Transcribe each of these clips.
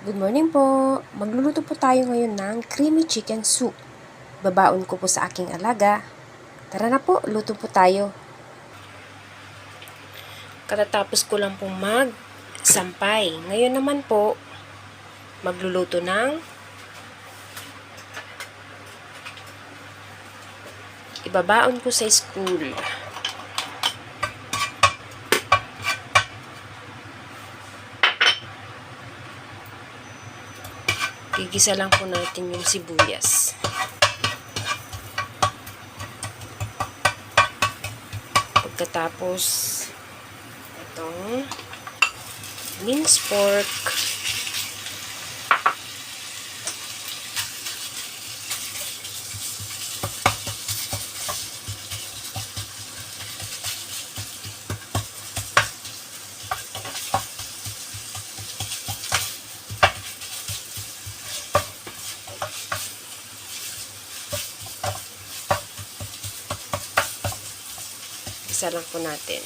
Good morning po. Magluluto po tayo ngayon ng creamy chicken soup. Babaon ko po sa aking alaga. Tara na po, luto po tayo. Katatapos ko lang pong mag sampay. Ngayon naman po, magluluto ng ibabaon ko sa school. Gigisa lang po natin yung sibuyas. Pagkatapos, itong minced pork. Isa lang po natin.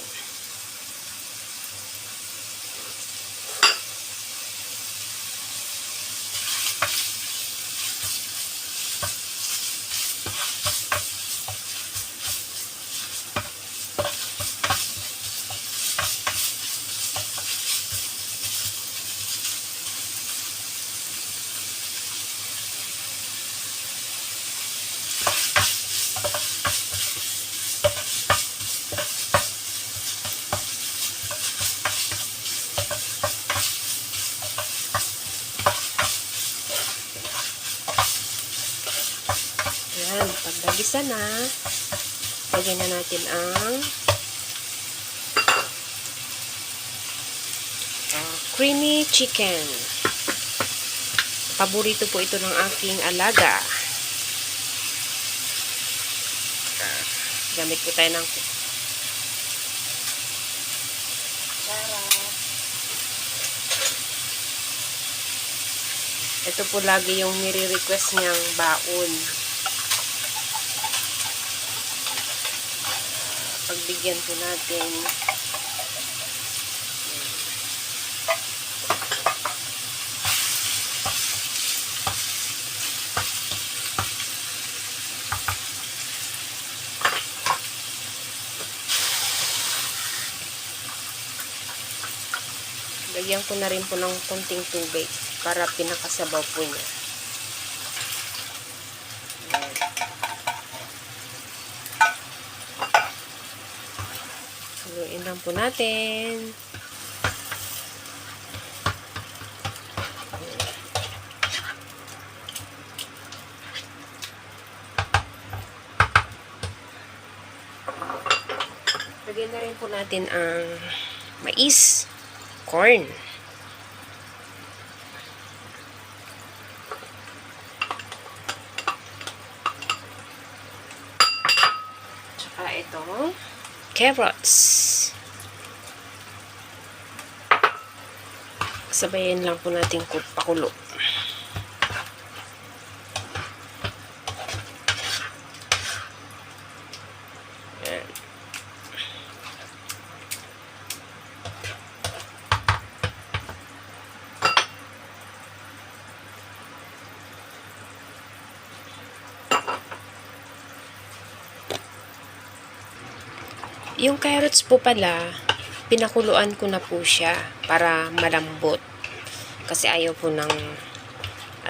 Yan, pagdagisa na, lagyan na natin ang uh, creamy chicken. Paborito po ito ng aking alaga. Ah, gamit po tayo ng kutsara. Ito po lagi yung nire-request niyang baon. Pagbigyan po natin. Lagyan ko na rin po ng konting tubig para pinakasabaw po niya Haluin lang po natin. Lagyan na rin po natin ang mais, corn. Tsaka itong carrots. Sabayin lang po natin ku- pakulo. Yung carrots po pala, pinakuluan ko na po siya para malambot. Kasi ayaw po ng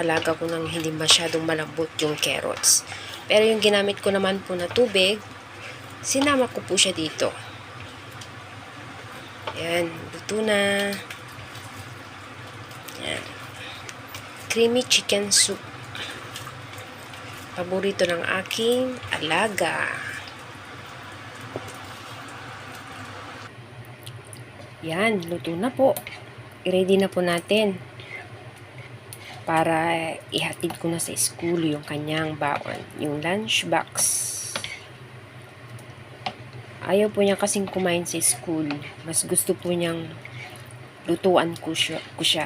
alaga ko ng hindi masyadong malambot yung carrots. Pero yung ginamit ko naman po na tubig, sinama ko po siya dito. Yan, luto na. Yan. Creamy chicken soup. Paborito ng aking alaga. Yan, luto na po. I-ready na po natin para ihatid ko na sa school yung kanyang baon, yung lunch box. Ayaw po niya kasing kumain sa school. Mas gusto po niyang lutuan ko siya. Ko siya.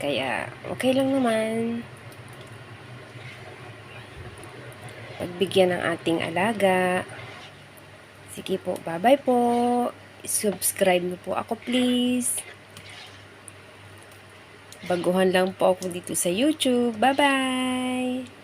Kaya, okay lang naman. Pagbigyan ng ating alaga. Sige po, bye-bye po. Subscribe mo po ako please. Baguhan lang po ako dito sa YouTube. Bye-bye!